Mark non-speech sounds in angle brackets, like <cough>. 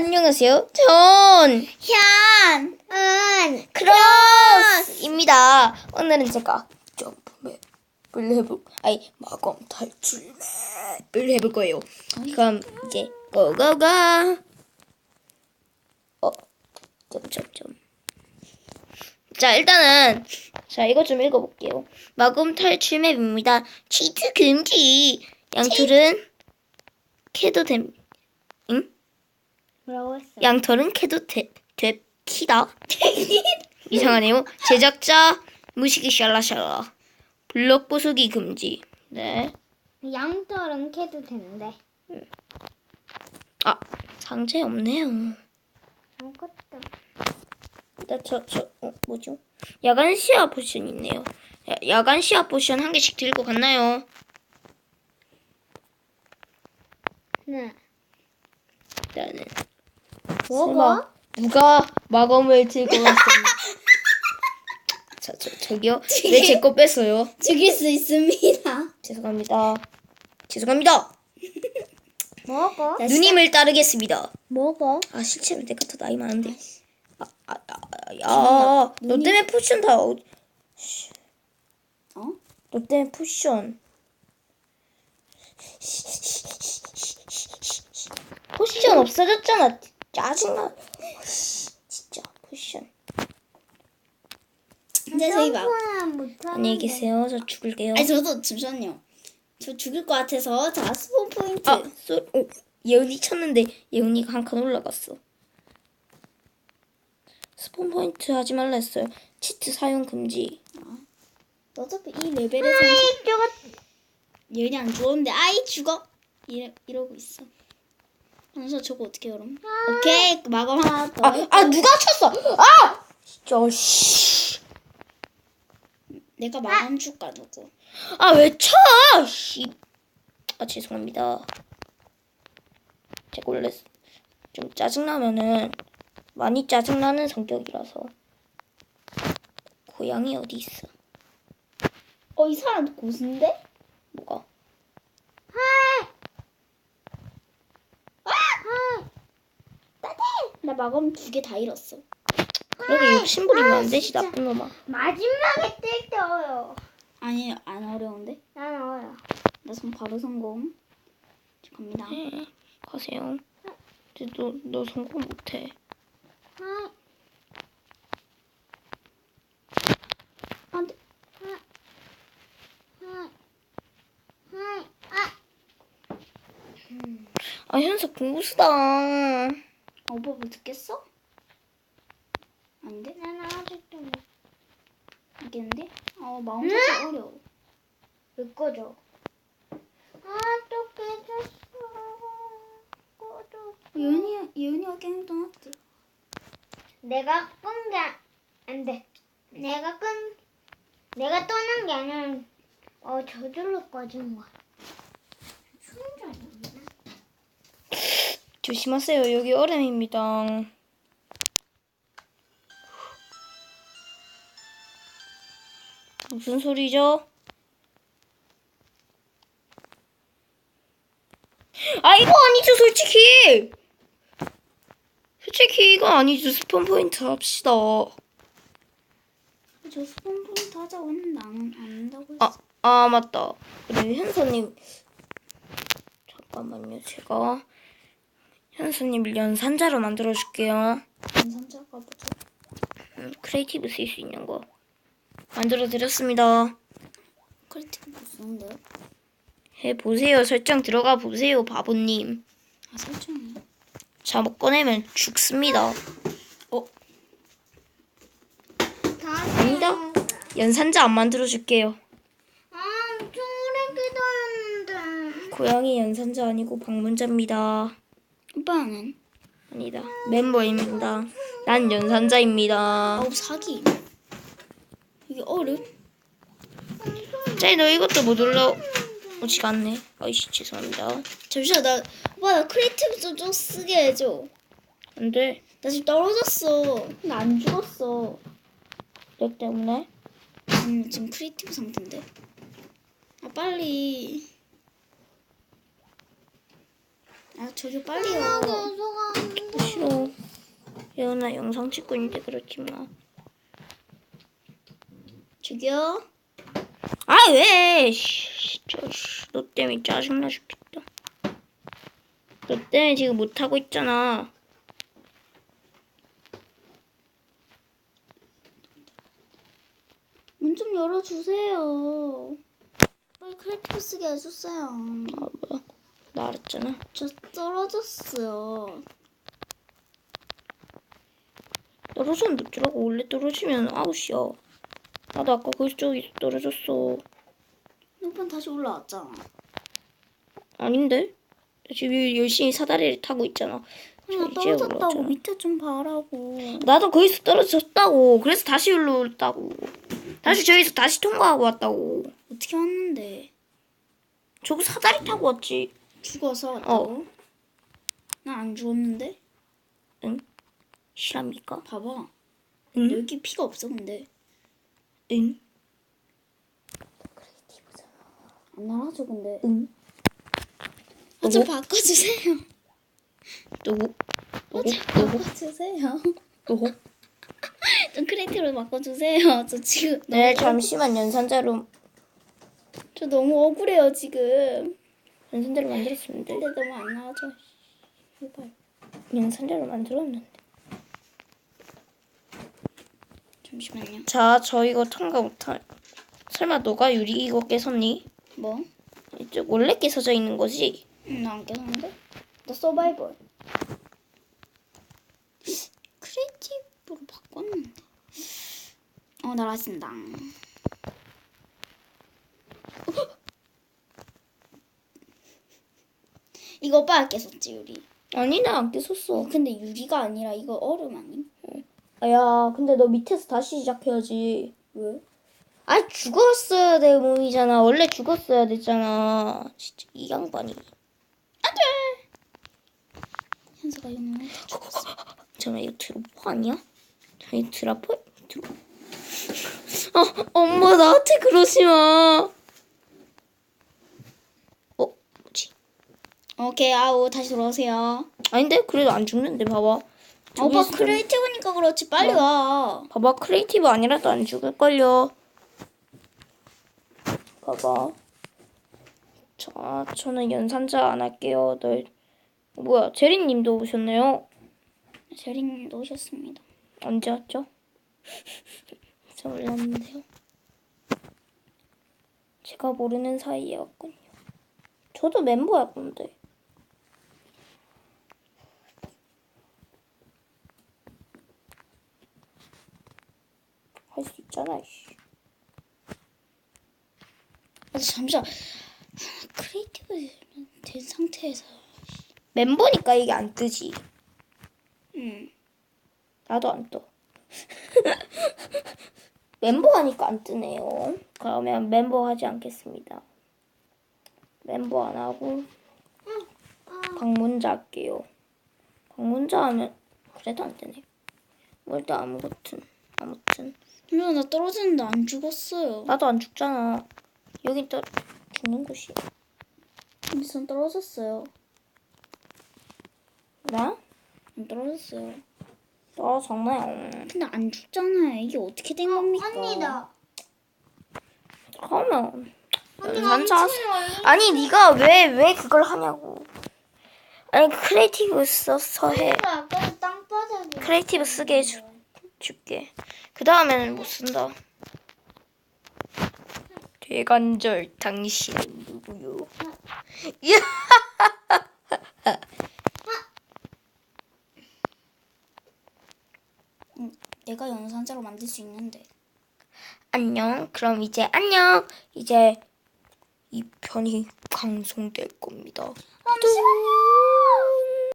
안녕하세요. 전 현, 은, 크로스입니다. 오늘은 제가 점프맵을 해볼, 아니 마검 탈출맵을 해볼 거예요. 그럼 이제 고고고. 어, 점점점. 자 일단은 자 이거 좀 읽어볼게요. 마검 탈출맵입니다. 치트 금지. 양털은 캐도 됨. 응? 했어? 양털은 캐도 돼, 돼 키다. 이상하네요. 제작자 무식이 샬라샬라. 블럭 부수기 금지. 네. 양털은 캐도 되는데. 아 상자에 없네요. 아무것도. 나저저 어, 뭐죠? 야간 시야 포션 있네요. 야, 야간 시야 포션 한 개씩 들고 갔나요? 네. 일단은 뭐가? 누가 마검을 들고 갔습니다. 저, <laughs> 저, 저기요. 왜 제 거 뺐어요? 죽일 수 있습니다. 죄송합니다. 죄송합니다. 뭐가? 누님을 따르겠습니다. 뭐가? 아 실제로 내가 더 나이 많은데. 아, 아, 아, 아, 야, 너 때문에 포션 다. 어? 어? 너 때문에 포션. 포션 없어졌잖아. 짜증나. 진짜 포션. 근데 저희 막. 안녕히 계세요. 저 죽을게요. 아니 저도 잠시만요. 저 죽을 것 같아서 자 스폰 포인트. 아, 쏘, 오, 예은이 쳤는데 예은이가 한 칸 올라갔어. 스폰 포인트 하지 말라 했어요. 치트 사용 금지. 어차피 이 레벨에서 예은이 안 죽었는데 아이 죽어 이러, 이러고 있어. 그래서 저거 어떻게 그럼? 오케이 마검 하나 더. 아, 아 누가 쳤어? 아! 진짜 씨. 내가 마검 줄까 누구? 아, 왜 쳐? 씨. 아, 죄송합니다. 제가 원래 좀 짜증나면은 많이 짜증나는 성격이라서. 고양이 어디 있어? 어 이 사람 고수인데? 뭐가? 나 마검 두 개 다 잃었어. 그러게 욕심 부리면 안 되지, 나쁜 놈아. 마지막에 뜰 때 어려워. 아니 안 어려운데? 난 어려. 나 지금 바로 성공. 자, 갑니다. 네, 가세요. 근데 너, 너 성공 못해. 아, 안 돼. 아, 아, 아. 아, 현석 공부수다. 아, 오빠 뭐 듣겠어? 안 돼? 난 아직도 못 알겠는데? 아 마음 살짝 어려워. 못 꺼져. 아, 또 깨졌어. 꺼져. 예은이 예은이가 게임 떠났지. 내가 끈 게 안 돼. 내가 끈, 내가 떠난 게 아니라, 어, 저절로 꺼진 거야. 충전이었나? 조심하세요. 여기 얼음입니다. 무슨 소리죠? 아, 이거 아니죠, 솔직히! 솔직히 이거 아니죠. 스폰 포인트 합시다. 저 스폰 포인트 하자고 했는데 안, 안 한다고 했어. 아, 아, 맞다. 그래, 현서님. 잠깐만요, 제가. 현서님 연산자로 만들어줄게요. 괜찮자가 보자. 음, 크리에이티브 쓸 수 있는 거. 만들어드렸습니다. 크리티브 무슨데요? 해보세요. 설정 들어가 보세요, 바보님. 아 설정이. 잘못 꺼내면 죽습니다. 어? 아니다. 연산자 안 만들어줄게요. 아, 엄청 오래 기다렸는데. 고양이 연산자 아니고 방문자입니다. 오빠는? 아니다. 멤버입니다. 난 연산자입니다. 아우 사기. 이게 얼음? 짜이 너 이것도 못 올라 오지가 않네. 아이씨 죄송합니다. 잠시만 나 오빠 나 크리에이티브 좀, 좀 쓰게 해줘. 안 돼. 나 지금 떨어졌어. 나 안 죽었어. 너 때문에? 음, 지금 크리에이티브 상태인데. 아 빨리. 아 저기 빨리요. 돼. 예은아 영상 찍고 있는데 그렇지 마. 저기요. 아 왜? 씨, 저, 씨, 너 때문에 짜증나 죽겠다. 너 때문에 지금 못 하고 있잖아. 문 좀 열어주세요. 빨리 크리티브 쓰게 해주세요. 아 뭐야? 나 알았잖아. 저 떨어졌어요. 떨어지면 늦더라고. 원래 떨어지면 아웃이야. 나도 아까 그쪽에서 떨어졌어. 오빠 다시 올라왔잖아. 아닌데? 나 지금 열심히 사다리를 타고 있잖아. 저나 떨어졌다고 올라왔잖아. 밑에 좀 봐라고. 나도 거기서 떨어졌다고. 그래서 다시 올라왔다고. 다시 저기서 다시 통과하고 왔다고. 어떻게 왔는데? 저거 사다리 타고 왔지. 죽어서 왔다고? 나안 죽었는데? 응? 실합니까? 봐봐. 응? 여기 피가 없어 근데. 응? 안 날아줘 근데. 응? 아, 좀 누구? 바꿔주세요. 누구? 아, 누구? 좀 누구? 바꿔주세요. 누구? <laughs> 좀 크리에이티브로 바꿔주세요. 저 지금 네, 너무 잠시만 연산자로 저 너무 억울해요 지금. 연산자로 만들었었는데. 근데 너무 안 나와져. 제발. 연산자로 만들었는데. 잠시만요. 자, 저 이거 통과 못할. 설마 너가 유리 이거 깨섰니? 뭐? 이쪽 원래 깨서져 있는 거지? 응, 나안 깨졌는데? 나 서바이벌. 크리에이티브로 바꿨는데. 어, 날아진다. 이거 오빠가 깼었지, 유리. 아니, 나안 깨섰어. 근데 유리가 아니라 이거 얼음 아님? 야, 근데 너 밑에서 다시 시작해야지. 왜? 아, 죽었어야 될 몸이잖아. 원래 죽었어야 됐잖아. 진짜 이 양반이. 현서가 영웅을 다 죽었어. 잠깐만, 이거 드로퍼 아니야? 아니, 드라퍼? 드로... 아, 엄마 나한테 그러지 마. 어, 뭐지? 오케이, 아우, 다시 돌아오세요. 아닌데? 그래도 안 죽는데, 봐봐. 아, 오빠 저기서 크리에이티브니까 그렇지, 빨리 와. 봐봐, 크리에이티브 아니라도 안 죽을걸요. 봐봐. 자, 저는 연산자 안 할게요. 너, 뭐야, 제리님도 오셨네요. 제링 놓으셨습니다. 언제 왔죠? <laughs> 저 몰랐는데요. 제가 모르는 사이에 왔군요. 저도 멤버야, 건데. 할 수 있잖아, 씨. 아, 잠시만. 크리에이티브 된 상태에서. 멤버니까 이게 안 뜨지. 응. 나도 안 떠. <laughs> 멤버 하니까 안 뜨네요. 그러면 멤버 하지 않겠습니다. 멤버 안 하고 방문자 할게요. 방문자 하면 그래도 안 되네. 뭐 일단 아무튼 아무튼 잠시만, 나 떨어지는데 안 죽었어요. 나도 안 죽잖아. 여긴 또 죽는 곳이야. 근데 전 떨어졌어요. 나? 안 떨어졌어요. 떨어졌나요? 근데 안 죽잖아요. 이게 어떻게 된 겁니까? 언니다. 그러면 연산자 아니 네가 왜 왜 그걸 하냐고. 아니 크리에이티브 써서 해. 아까 땅바닥에. 크리에이티브 쓰게 해주, 줄게. 그 다음에는 못 쓴다. 대관절 당신은 누구요? <laughs> 내가 연산자로 만들 수 있는데. 안녕. 그럼 이제 안녕. 이제 이 편이 방송될 겁니다. 잠시만요.